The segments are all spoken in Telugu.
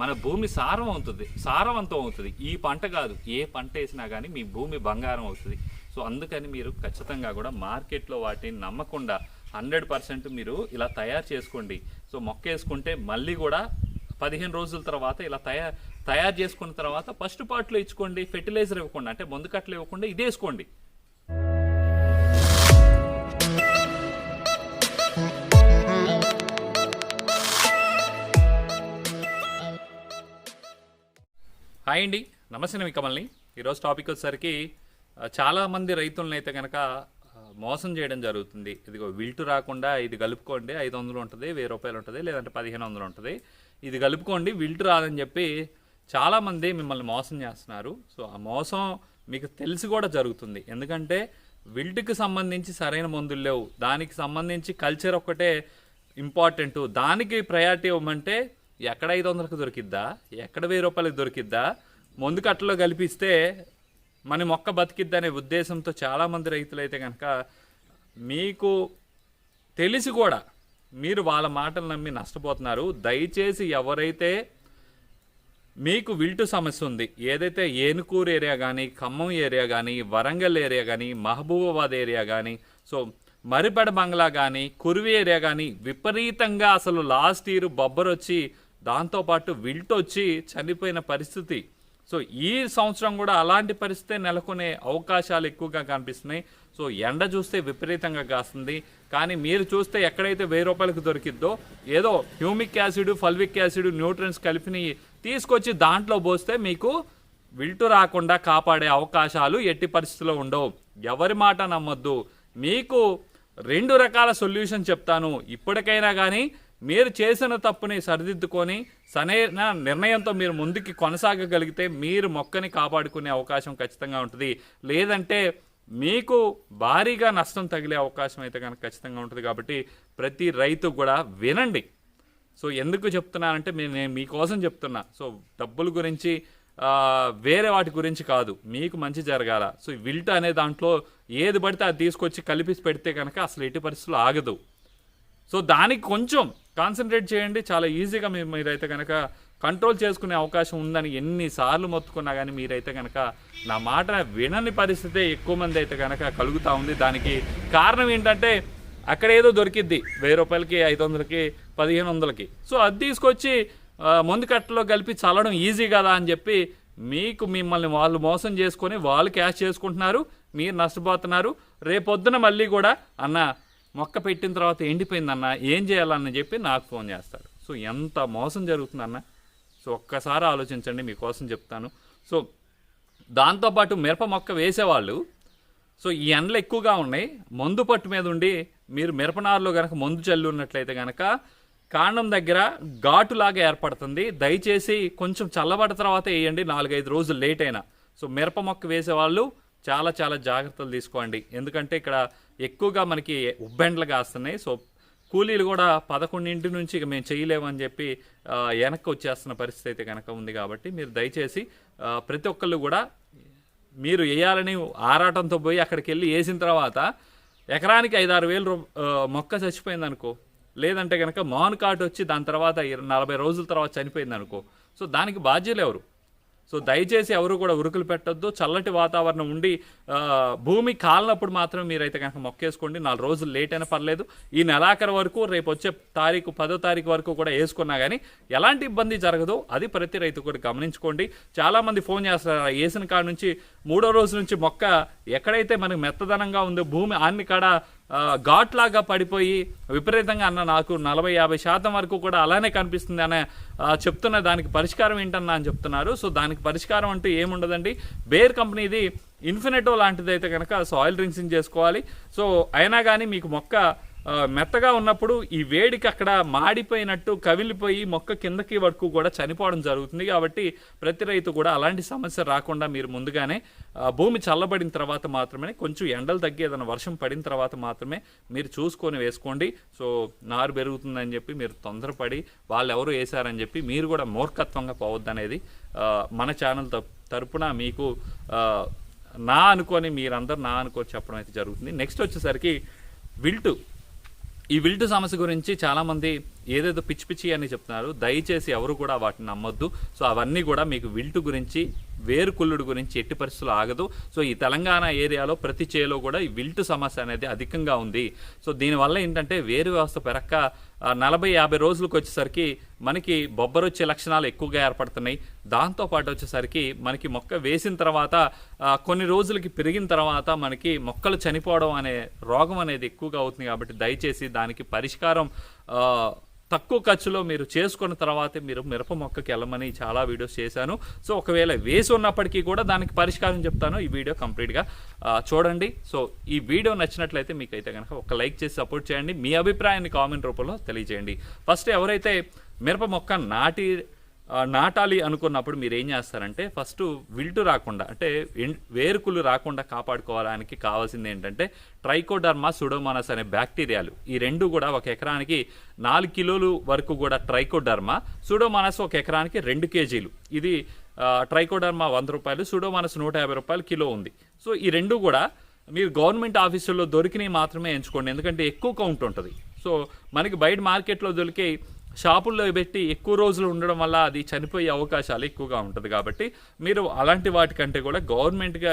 మన భూమి సారం అవుతుంది సారవంతం అవుతుంది. ఈ పంట కాదు ఏ పంట వేసినా కానీ మీ భూమి బంగారం అవుతుంది. సో అందుకని మీరు ఖచ్చితంగా కూడా మార్కెట్లో వాటిని నమ్మకుండా హండ్రెడ్ పర్సెంట్ మీరు ఇలా తయారు చేసుకోండి. సో మొక్క వేసుకుంటే మళ్ళీ కూడా పదిహేను రోజుల తర్వాత ఇలా తయారు తయారు చేసుకున్న తర్వాత ఫస్ట్ పార్ట్లో ఇచ్చుకోండి ఫెర్టిలైజర్ ఇవ్వకుండా అంటే మందు కట్టలు ఇవ్వకుండా ఇదేసుకోండి. హాయ్ అండి. నమస్తే నేను కమల్ని. ఈరోజు టాపిక్ వచ్చేసరికి చాలామంది రైతులను అయితే కనుక మోసం చేయడం జరుగుతుంది. ఇదిగో విల్టు రాకుండా ఇది కలుపుకోండి ఐదు వందలు ఉంటుంది వెయ్యి రూపాయలు ఉంటుంది లేదంటే పదిహేను వందలు ఉంటుంది. ఇది కలుపుకోండి విల్టు రాదని చెప్పి చాలామంది మిమ్మల్ని మోసం చేస్తున్నారు. సో ఆ మోసం మీకు తెలిసి కూడా జరుగుతుంది. ఎందుకంటే విల్టుకి సంబంధించి సరైన మందులు లేవు. దానికి సంబంధించి కల్చర్ ఒక్కటే ఇంపార్టెంట్. దానికి ప్రయారిటీ ఇవ్వమంటే ఎక్కడ ఐదు వందలకు దొరికిద్దా? ఎక్కడ వెయ్యి రూపాయలకు దొరికిద్దా? ముందు కట్టలో కల్పిస్తే మన మొక్క బతికిద్దా అనే ఉద్దేశంతో చాలామంది రైతులైతే కనుక మీకు తెలిసి కూడా మీరు వాళ్ళ మాటలు నమ్మి నష్టపోతున్నారు. దయచేసి ఎవరైతే మీకు విల్టు సమస్య ఉంది ఏదైతే ఏనుకూరు ఏరియా కానీ ఖమ్మం ఏరియా కానీ వరంగల్ ఏరియా కానీ మహబూబాబాద్ ఏరియా కానీ సో మరిపడ బంగ్లా కానీ కురివి ఏరియా కానీ విపరీతంగా అసలు లాస్ట్ ఇయర్ బొబ్బరొచ్చి వచ్చి దాంతోపాటు విల్ట్ వచ్చి చనిపోయిన పరిస్థితి. సో ఈ సంవత్సరం కూడా అలాంటి పరిస్థితే నెలకొనే అవకాశాలు ఎక్కువగా కనిపిస్తున్నాయి. సో ఎండ చూస్తే విపరీతంగా కాస్తుంది. కానీ మీరు చూస్తే ఎక్కడైతే వెయ్యి రూపాయలకు దొరికిద్దో ఏదో humic acid fulvic acid nutrients కలిపిని తీసుకొచ్చి దాంట్లో పోస్తే మీకు విల్టు రాకుండా కాపాడే అవకాశాలు ఎట్టి పరిస్థితుల్లో ఉండవు. ఎవరి మాట నమ్మొద్దు. మీకు రెండు రకాల సొల్యూషన్ చెప్తాను. ఇప్పటికైనా కానీ మీరు చేసిన తప్పుని సరిదిద్దుకొని సరైన నిర్ణయంతో మీరు ముందుకి కొనసాగగలిగితే మీరు మొక్కని కాపాడుకునే అవకాశం ఖచ్చితంగా ఉంటుంది. లేదంటే మీకు భారీగా నష్టం తగిలే అవకాశం అయితే కనుక ఖచ్చితంగా ఉంటుంది కాబట్టి ప్రతి రైతు కూడా వినండి. సో ఎందుకు చెప్తున్నానంటే నేను మీకోసం చెప్తున్నా. సో డబ్బుల గురించి వేరే వాటి గురించి కాదు. మీకు మంచి జరగాల. సో విల్ట్ అనే దాంట్లో ఏది పడితే అది తీసుకొచ్చి కలిపి పెడితే కనుక అసలు ఎట్టి పరిస్థితులు ఆగదు. సో దానికి కొంచెం కాన్సన్ట్రేట్ చేయండి. చాలా ఈజీగా మీరు మీరైతే కనుక కంట్రోల్ చేసుకునే అవకాశం ఉందని ఎన్నిసార్లు మొత్తుకున్నా కానీ మీరైతే కనుక నా మాట వినని పరిస్థితే ఎక్కువ మంది అయితే కనుక కలుగుతూ ఉంది. దానికి కారణం ఏంటంటే అక్కడ ఏదో దొరికిద్ది. వెయ్యి రూపాయలకి ఐదు వందలకి పదిహేను వందలకి. సో అది తీసుకొచ్చి ముందు కట్టలో కలిపి చల్లడం ఈజీ కదా అని చెప్పి మీకు మిమ్మల్ని వాళ్ళు మోసం చేసుకొని వాళ్ళు క్యాష్ చేసుకుంటున్నారు. మీరు నష్టపోతున్నారు. రేపొద్దున మళ్ళీ కూడా అన్న మొక్క పెట్టిన తర్వాత ఎండిపోయిందన్న ఏం చేయాలన్న చెప్పి నాకు ఫోన్ చేస్తారు సో ఎంత మోసం జరుగుతుందన్న? సో ఒక్కసారి ఆలోచించండి మీకోసం చెప్తాను. సో దాంతోపాటు మిరప మొక్క వేసేవాళ్ళు సో ఈ ఎండలు ఎక్కువగా ఉన్నాయి. మందు పట్టు మీద ఉండి మీరు మిరపనారులో కనుక మందు చల్లి ఉన్నట్లయితే కనుక కాండం దగ్గర ఘాటులాగా ఏర్పడుతుంది. దయచేసి కొంచెం చల్లబడిన తర్వాత వేయండి. నాలుగైదు రోజులు లేట్ అయినా. సో మిరప మొక్క వేసేవాళ్ళు చాలా చాలా జాగ్రత్తలు తీసుకోండి. ఎందుకంటే ఇక్కడ ఎక్కువగా మనకి ఉబ్బెండ్లు కాస్తున్నాయి. సో కూలీలు కూడా పదకొండింటి నుంచి ఇక మేము చేయలేమని చెప్పి వెనక్కి వచ్చేస్తున్న పరిస్థితి అయితే కనుక ఉంది కాబట్టి మీరు దయచేసి ప్రతి ఒక్కళ్ళు కూడా మీరు వేయాలని ఆరాటంతో పోయి అక్కడికి వెళ్ళి వేసిన తర్వాత ఎకరానికి ఐదారు వేలు రూ- మొక్క చచ్చిపోయింది అనుకో లేదంటే కనుక మాన్ కాటు వచ్చి దాని తర్వాత నలభై రోజుల తర్వాత చనిపోయింది అనుకో సో దానికి బాధ్యులు ఎవరు? సో దయచేసి ఎవరు కూడా ఉరుకులు పెట్టొద్దు. చల్లటి వాతావరణం ఉండి భూమి కాలినప్పుడు మాత్రమే మీరైతే కనుక మొక్కేసుకోండి. నాలుగు రోజులు లేట్ అయినా పర్లేదు. ఈ నెలాఖరు వరకు రేపు వచ్చే తారీఖు పదో తారీఖు వరకు కూడా వేసుకున్నా కానీ ఎలాంటి ఇబ్బంది జరగదు. అది ప్రతి రైతు కూడా గమనించుకోండి. చాలామంది ఫోన్ చేస్తారు వేసిన కాడ నుంచి మూడో రోజు నుంచి మొక్క ఎక్కడైతే మనకు మెత్తదనంగా ఉందో భూమి అన్ని కాడ ఘాట్ లాగా పడిపోయి విపరీతంగా అన్న నాకు నలభై యాభై శాతం వరకు కూడా అలానే కనిపిస్తుంది అనే చెప్తున్న దానికి పరిష్కారం ఏంటన్నా అని చెప్తున్నారు. సో దానికి పరిష్కారం అంటూ ఏముండదండి. బేర్ కంపెనీది ఇన్ఫినిటో లాంటిది అయితే కనుక సాయిల్ ఆయిల్ డ్రింక్సింగ్ చేసుకోవాలి. సో అయినా కానీ మీకు మొక్క మెత్తగా ఉన్నప్పుడు ఈ వేడికి అక్కడ మాడిపోయినట్టు కవిలిపోయి మొక్క కిందకి వరకు కూడా చనిపోవడం జరుగుతుంది. కాబట్టి ప్రతి రైతు కూడా అలాంటి సమస్య రాకుండా మీరు ముందుగానే భూమి చల్లబడిన తర్వాత మాత్రమే కొంచెం ఎండలు తగ్గి ఏదైనా వర్షం పడిన తర్వాత మాత్రమే మీరు చూసుకొని వేసుకోండి. సో నారు పెరుగుతుందని చెప్పి మీరు తొందరపడి వాళ్ళు ఎవరు వేశారని చెప్పి మీరు కూడా మూర్ఖత్వంగా పోవద్దనేది మన ఛానల్ తరపున మీకు నా అనుకొని మీరందరూ నా అనుకొని చెప్పడం అయితే జరుగుతుంది. నెక్స్ట్ వచ్చేసరికి విల్టు. ఈ విల్టు సమస్య గురించి చాలామంది ఏదేదో పిచ్చి పిచ్చి అని చెప్తున్నారు. దయచేసి ఎవరు కూడా వాటిని నమ్మొద్దు. సో అవన్నీ కూడా మీకు విల్టు గురించి వేరుకుళ్ళుడు గురించి ఎట్టి పరిస్థితులు ఆగదు. సో ఈ తెలంగాణ ఏరియాలో ప్రతి చేలో కూడా ఈ విల్టు సమస్య అనేది అధికంగా ఉంది. సో దీనివల్ల ఏంటంటే వేరు వ్యవస్థ పెరక్క నలభై యాభై రోజులకు వచ్చేసరికి మనకి బొబ్బరొచ్చే లక్షణాలు ఎక్కువగా ఏర్పడుతున్నాయి. దాంతో పాటు వచ్చేసరికి మనకి మొక్క వేసిన తర్వాత కొన్ని రోజులకి పెరిగిన తర్వాత మనకి మొక్కలు చనిపోవడం అనే రోగం అనేది ఎక్కువగా అవుతుంది కాబట్టి దయచేసి దానికి పరిష్కారం తక్కువ ఖర్చులో మీరు చేసుకున్న తర్వాతే మీరు మిరప మొక్కకి వెళ్ళమని చాలా వీడియోస్ చేశాను. సో ఒకవేళ వేసి ఉన్నప్పటికీ కూడా దానికి పరిష్కారం చెప్తాను. ఈ వీడియో కంప్లీట్గా చూడండి. సో ఈ వీడియో నచ్చినట్లయితే మీకు అయితే కనుక ఒక లైక్ చేసి సపోర్ట్ చేయండి. మీ అభిప్రాయాన్ని కామెంట్ రూపంలో తెలియజేయండి. ఫస్ట్ ఎవరైతే మిరప మొక్క నాటి నాటాలి అనుకున్నప్పుడు మీరు ఏం చేస్తారంటే ఫస్ట్ విల్టు రాకుండా అంటే వేరుకులు రాకుండా కాపాడుకోవడానికి కావాల్సింది ఏంటంటే ట్రైకోడర్మా సుడోమోనస్ అనే బ్యాక్టీరియాలు. ఈ రెండు కూడా ఒక ఎకరానికి నాలుగు కిలోలు వరకు కూడా ట్రైకోడర్మా సుడోమోనస్ ఒక ఎకరానికి రెండు కేజీలు. ఇది ట్రైకోడర్మా వంద రూపాయలు సుడోమోనస్ నూట యాభై రూపాయలు కిలో ఉంది. సో ఈ రెండు కూడా మీరు గవర్నమెంట్ ఆఫీసుల్లో దొరికినవి మాత్రమే ఎంచుకోండి ఎందుకంటే ఎక్కువ కౌంట్ ఉంటుంది. సో మనకి బయట మార్కెట్లో దొరికే షాపుల్లో పెట్టి ఎక్కువ రోజులు ఉండడం వల్ల అది చనిపోయే అవకాశాలు ఎక్కువగా ఉంటుంది కాబట్టి మీరు అలాంటి వాటికంటే కూడా గవర్నమెంట్గా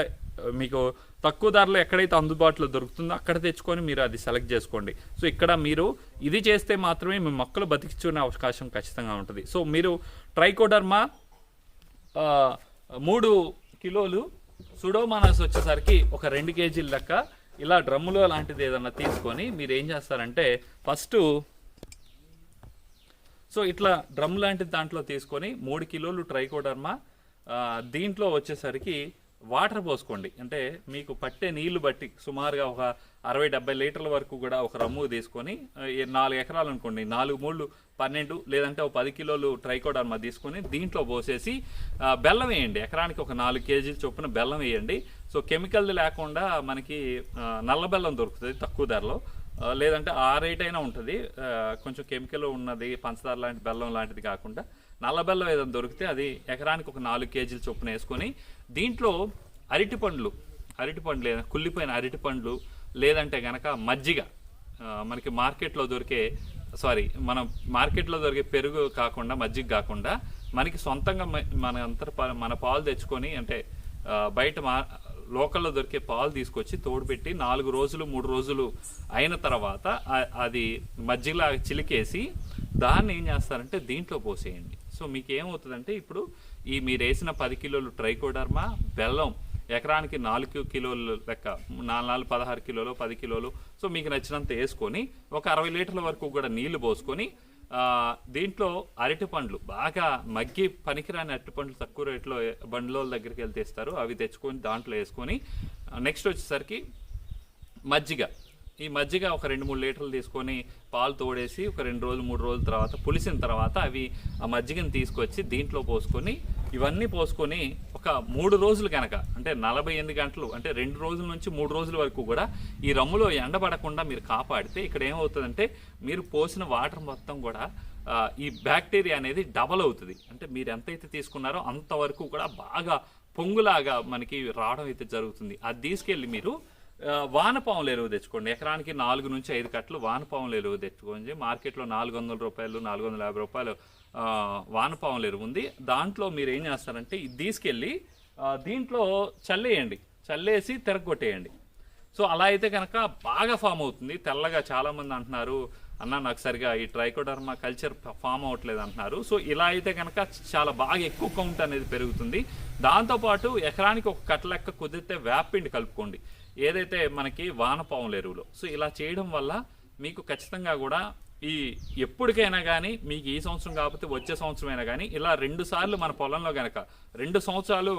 మీకు తక్కువ ధరలో ఎక్కడైతే అందుబాటులో దొరుకుతుందో అక్కడ తెచ్చుకొని మీరు అది సెలెక్ట్ చేసుకోండి. సో ఇక్కడ మీరు ఇది చేస్తే మాత్రమే మీ మొక్కలు బతికించుకునే అవకాశం ఖచ్చితంగా ఉంటుంది. సో మీరు ట్రైకోడర్మా మూడు కిలోలు సుడోమానాస్ వచ్చేసరికి ఒక రెండు కేజీల లెక్క ఇలా డ్రమ్ములో లాంటిది ఏదన్నా తీసుకొని మీరు ఏం చేస్తారంటే ఫస్ట్ సో ఇట్లా డ్రమ్ లాంటి దాంట్లో తీసుకొని మూడు కిలోలు ట్రైకోడర్మా దీంట్లో వచ్చేసరికి వాటర్ పోసుకోండి. అంటే మీకు పట్టే నీళ్ళు బట్టి సుమారుగా ఒక అరవై డెబ్బై లీటర్ల వరకు కూడా ఒక రమ్ము తీసుకొని నాలుగు ఎకరాలు అనుకోండి నాలుగు మూడు పన్నెండు లేదంటే ఒక పది కిలోలు ట్రైకోడర్మా తీసుకొని దీంట్లో పోసేసి బెల్లం వేయండి. ఎకరానికి ఒక నాలుగు కేజీల చొప్పున బెల్లం వేయండి. సో కెమికల్ది లేకుండా మనకి నల్ల బెల్లం దొరుకుతుంది తక్కువ ధరలో. లేదంటే ఆ రేట్ అయినా ఉంటుంది. కొంచెం కెమికల్ ఉన్నది పంచదార లాంటి బెల్లం లాంటిది కాకుండా నల్ల బెల్లం ఏదైనా దొరికితే అది ఎకరానికి ఒక నాలుగు కేజీల చొప్పున వేసుకొని దీంట్లో అరటి పండ్లు అరటి పండ్లు లేదా కుళ్ళిపోయిన అరటి పండ్లు లేదంటే గనక మజ్జిగ మనకి మార్కెట్లో దొరికే సారీ మనం మార్కెట్లో దొరికే పెరుగు కాకుండా మజ్జిగ కాకుండా మనకి సొంతంగా మన అంతర మన పాలు తెచ్చుకొని అంటే బయట మా లోకల్లో దొరికే పాలు తీసుకొచ్చి తోడుపెట్టి నాలుగు రోజులు మూడు రోజులు అయిన తర్వాత అది మజ్జిగలా చిలికేసి దాన్ని ఏం చేస్తారంటే దీంట్లో పోసేయండి. సో మీకు ఏమవుతుందంటే ఇప్పుడు ఈ మీరు వేసిన పది కిలోలు ట్రైకోడర్మా బెల్లం ఎకరానికి నాలుగు కిలోలు లెక్క నాలుగు నాలుగు పదహారు కిలోలు పది కిలోలు. సో మీకు నచ్చినంత వేసుకొని ఒక అరవై లీటర్ల వరకు కూడా నీళ్ళు పోసుకొని దీంట్లో అరటి పండ్లు బాగా మగ్గి పనికిరాని అరటి పండ్లు తక్కువ రేట్లో బండ్ల దగ్గరికి వెళ్తే ఇస్తారు అవి తెచ్చుకొని దాంట్లో వేసుకొని నెక్స్ట్ వచ్చేసరికి మజ్జిగ. ఈ మజ్జిగ ఒక రెండు మూడు లీటర్లు తీసుకొని పాలు తోడేసి ఒక రెండు రోజులు మూడు రోజుల తర్వాత పులిసిన తర్వాత అవి ఆ మజ్జిగని తీసుకొచ్చి దీంట్లో పోసుకొని ఇవన్నీ పోసుకొని ఒక మూడు రోజులు కనుక అంటే నలభై ఎనిమిది గంటలు అంటే రెండు రోజుల నుంచి మూడు రోజుల వరకు కూడా ఈ రమ్ములో ఎండబడకుండా మీరు కాపాడితే ఇక్కడ ఏమవుతుందంటే మీరు పోసిన వాటర్ మొత్తం కూడా ఈ బ్యాక్టీరియా అనేది డబల్ అవుతుంది. అంటే మీరు ఎంతైతే తీసుకున్నారో అంతవరకు కూడా బాగా పొంగులాగా మనకి రావడం అయితే జరుగుతుంది. అది తీసుకెళ్ళి మీరు వానపాములు ఎరువు తెచ్చుకోండి. ఎకరానికి నాలుగు నుంచి ఐదు కట్టలు వానపాములు ఎరువు తెచ్చుకోండి. మార్కెట్లో నాలుగు వందల రూపాయలు నాలుగు వందల యాభై రూపాయలు వానపాముల ఎరువు ఉంది దాంట్లో మీరు ఏం చేస్తారంటే ఇది తీసుకెళ్ళి దీంట్లో చల్లేయండి. చల్లేసి తిరగొట్టేయండి. సో అలా అయితే కనుక బాగా ఫామ్ అవుతుంది. తెల్లగా చాలామంది అంటున్నారు అన్న నాకు సరిగా ఈ ట్రైకోడర్మా కల్చర్ ఫామ్ అవ్వట్లేదు అంటున్నారు. సో ఇలా అయితే కనుక చాలా బాగా ఎక్కువ కౌంట్ అనేది పెరుగుతుంది. దాంతోపాటు ఎకరానికి ఒక కట్ట లెక్క కుదిరితే వేపిండి కలుపుకోండి. ఏదైతే మనకి వానపాముల ఎరువులో. సో ఇలా చేయడం వల్ల మీకు ఖచ్చితంగా కూడా ఈ ఎప్పటికైనా కానీ మీకు ఈ సంవత్సరం కాకపోతే వచ్చే సంవత్సరం అయినా కానీ ఇలా రెండు సార్లు మన పొలంలో కనుక రెండు సంవత్సరాలు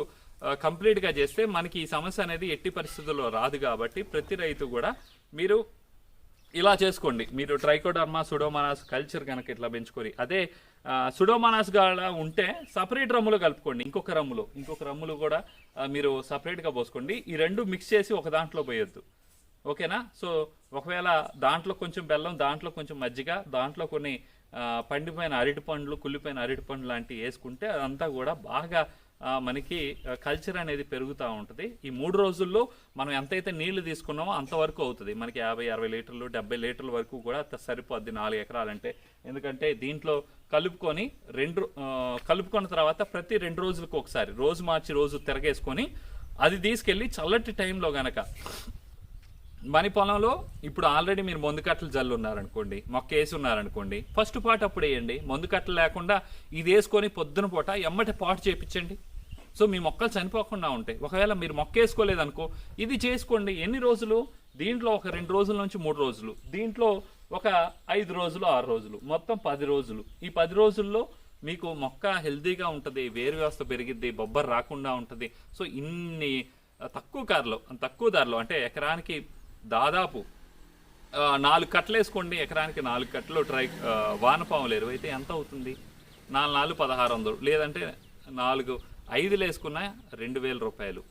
కంప్లీట్గా చేస్తే మనకి ఈ సమస్య అనేది ఎట్టి పరిస్థితుల్లో రాదు కాబట్టి ప్రతి రైతు కూడా మీరు ఇలా చేసుకోండి. మీరు ట్రైకోడర్మా సుడోమానాస్ కల్చర్ కనుక ఇట్లా పెంచుకొని అదే సుడోమానాస్ గాడ ఉంటే సపరేట్ రమ్ములో కలుపుకోండి. ఇంకొక రమ్ములో ఇంకొక రమ్ములు కూడా మీరు సపరేట్గా పోసుకోండి. ఈ రెండు మిక్స్ చేసి ఒక దాంట్లో పోయొద్దు. ఓకేనా? సో ఒకవేళ దాంట్లో కొంచెం బెల్లం దాంట్లో కొంచెం మజ్జిగ దాంట్లో కొన్ని పండిపోయిన అరటి పండ్లు కుళ్ళిపోయిన అరటి పండ్లు లాంటివి వేసుకుంటే అదంతా కూడా బాగా మనకి కల్చర్ అనేది పెరుగుతూ ఉంటుంది. ఈ మూడు రోజుల్లో మనం ఎంతైతే నీళ్ళు తీసుకున్నామో అంతవరకు అవుతుంది. మనకి యాభై అరవై లీటర్లు డెబ్బై లీటర్ల వరకు కూడా సరిపోద్ది నాలుగు ఎకరాలంటే. ఎందుకంటే దీంట్లో కలుపుకొని రెండు కలుపుకున్న తర్వాత ప్రతి రెండు రోజులకు ఒకసారి రోజు మార్చి రోజు తిరగేసుకొని అది తీసుకెళ్ళి చల్లటి టైంలో గనక మని పొలంలో ఇప్పుడు ఆల్రెడీ మీరు మందు కట్టలు జల్లు ఉన్నారనుకోండి మొక్క వేసి ఉన్నారనుకోండి ఫస్ట్ పాట్ అప్పుడు వేయండి. మందు కట్టలు లేకుండా ఇది వేసుకొని పొద్దున పూట ఎమ్మటి పాటు చేపించండి. సో మీ మొక్కలు చనిపోకుండా ఉంటాయి. ఒకవేళ మీరు మొక్క వేసుకోలేదనుకో ఇది చేసుకోండి. ఎన్ని రోజులు? దీంట్లో ఒక రెండు రోజుల నుంచి మూడు రోజులు. దీంట్లో ఒక ఐదు రోజులు ఆరు రోజులు. మొత్తం పది రోజులు. ఈ పది రోజుల్లో మీకు మొక్క హెల్తీగా ఉంటుంది వేరు వ్యవస్థ పెరిగిద్ది బొబ్బర్ రాకుండా ఉంటుంది. సో ఇన్ని తక్కువ కారులో తక్కువ ధరలో అంటే ఎకరానికి దాదాపు నాలుగు కట్టలు వేసుకోండి ఎకరానికి నాలుగు కట్టలు ట్రై వానపాములు ఎరువు అయితే ఎంత అవుతుంది? నాలుగు నాలుగు పదహారు వందలు. లేదంటే నాలుగు ఐదులు వేసుకున్న రెండు వేల రూపాయలు.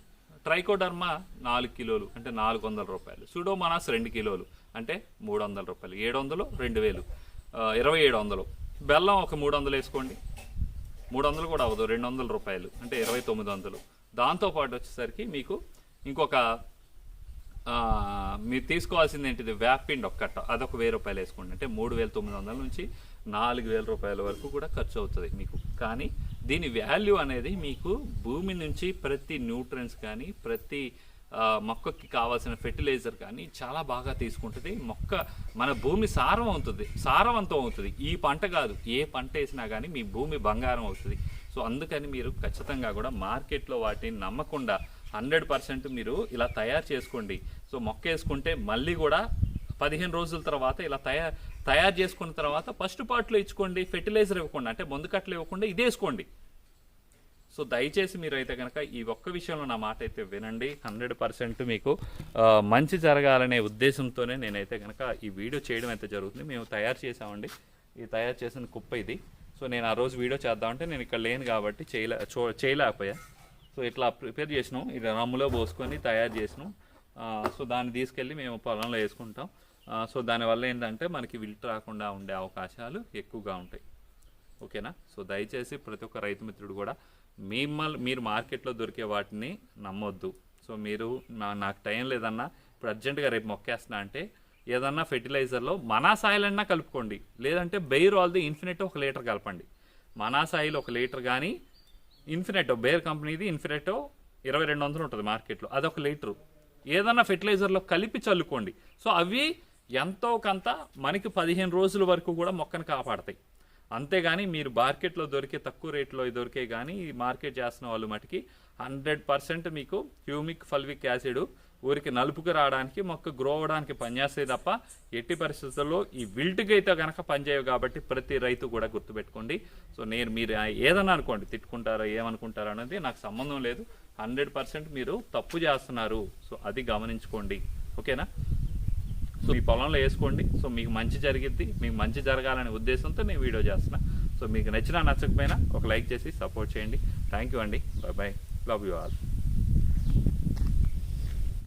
ట్రైకోడర్మా నాలుగు కిలోలు అంటే నాలుగు వందల రూపాయలు. సుడోమనాస్ రెండు కిలోలు అంటే మూడు వందల రూపాయలు. ఏడు వందలు రెండు వేలు. ఇరవై ఏడు వందలు. బెల్లం ఒక మూడు వందలు వేసుకోండి. మూడు వందలు కూడా అవ్వదు రెండు వందల రూపాయలు అంటే ఇరవై తొమ్మిది వందలు. దాంతోపాటు వచ్చేసరికి మీకు ఇంకొక మీరు తీసుకోవాల్సింది ఏంటిది వ్యాపిండి ఒక్కట అదొక వెయ్యి రూపాయలు వేసుకోండి. అంటే మూడు వేల తొమ్మిది వందల నుంచి నాలుగు వేల రూపాయల వరకు కూడా ఖర్చు అవుతుంది మీకు. కానీ దీని వాల్యూ అనేది మీకు భూమి నుంచి ప్రతి న్యూట్రియన్స్ కానీ ప్రతి మొక్కకి కావాల్సిన ఫెర్టిలైజర్ కానీ చాలా బాగా తీసుకుంటుంది. మొక్క మన భూమి సారం అవుతుంది. సారవంతం అవుతుంది. ఈ పంట కాదు. ఏ పంట వేసినా కానీ మీ భూమి బంగారం అవుతుంది. సో అందుకని మీరు ఖచ్చితంగా కూడా మార్కెట్లో వాటిని నమ్మకుండా హండ్రెడ్ పర్సెంట్ మీరు ఇలా తయారు చేసుకోండి. సో మొక్క వేసుకుంటే మళ్ళీ కూడా పదిహేను రోజుల తర్వాత ఇలా తయారు తయారు చేసుకున్న తర్వాత ఫస్ట్ పార్ట్లో ఇచ్చుకోండి ఫెర్టిలైజర్ ఇవ్వకుండా అంటే మందు కట్టలు ఇవ్వకుండా ఇదే వేసుకోండి సో దయచేసి మీరు అయితే కనుక ఈ ఒక్క విషయంలో నా మాట అయితే వినండి. హండ్రెడ్ పర్సెంట్ మీకు మంచి జరగాలనే ఉద్దేశంతోనే నేనైతే కనుక ఈ వీడియో చేయడం అయితే జరుగుతుంది. మేము తయారు చేసామండి ఈ తయారు చేసిన కుప్ప ఇది. సో నేను ఆ రోజు వీడియో చేద్దామంటే నేను ఇక్కడ లేను కాబట్టి చేయలే చూ చేయలేకపోయా. సో ఇట్లా ప్రిపేర్ చేసినాం. ఇది రమ్ములో పోసుకొని తయారు చేసినాం. సో దాన్ని తీసుకెళ్ళి మేము పొలంలో వేసుకుంటాం. సో దానివల్ల ఏంటంటే మనకి విల్ట్ రాకుండా ఉండే అవకాశాలు ఎక్కువగా ఉంటాయి. ఓకేనా? సో దయచేసి ప్రతి ఒక్క రైతు మిత్రుడు కూడా మిమ్మల్ని మీరు మార్కెట్లో దొరికే వాటిని నమ్మొద్దు. సో మీరు నా- నాకు టైం లేదన్నా ఇప్పుడు అర్జెంటుగా రేపు మొక్కేస్తున్నా అంటే ఏదన్నా ఫెర్టిలైజర్లో మనా సాయిల్ అన్నా కలుపుకోండి. లేదంటే బెయిర్ ఆల్ది ఇన్ఫినిట్ ఒక లీటర్ కలపండి. మనా సాయిల్ ఒక లీటర్ కానీ ఇన్ఫినెటో బేర్ కంపెనీది ఇన్ఫినెటో ఇరవై రెండు వందలు ఉంటుంది మార్కెట్లో. అదొక లీటరు. ఏదన్నా ఫెర్టిలైజర్లో కలిపి చల్లుకోండి. సో అవి ఎంతో కొంత మనకి పదిహేను రోజుల వరకు కూడా మొక్కను కాపాడతాయి. అంతేగాని మీరు మార్కెట్లో దొరికే తక్కువ రేట్లో దొరికే కానీ మార్కెట్ చేస్తున్న వాళ్ళు మటుకి హండ్రెడ్ పర్సెంట్ మీకు హ్యూమిక్ ఫల్విక్ యాసిడ్ ఊరికి నలుపుకు రావడానికి మొక్క గ్రో అవ్వడానికి పనిచేస్తాయి తప్ప ఎట్టి పరిస్థితుల్లో ఈ విల్ట్కి అయితే కనుక పనిచేయవు కాబట్టి ప్రతి రైతు కూడా గుర్తుపెట్టుకోండి. సో నేను మీరు ఏదన్నా అనుకోండి తిట్టుకుంటారో ఏమనుకుంటారో అనేది నాకు సంబంధం లేదు. హండ్రెడ్ పర్సెంట్ మీరు తప్పు చేస్తున్నారు. సో అది గమనించుకోండి. ఓకేనా? సో మీ పొలంలో వేసుకోండి. సో మీకు మంచి జరిగిద్ది మీకు మంచి జరగాలనే ఉద్దేశంతో నేను వీడియో చేస్తున్నా. సో మీకు నచ్చినా నచ్చకపోయినా ఒక లైక్ చేసి సపోర్ట్ చేయండి. థ్యాంక్ యూ అండి. Bye bye love you all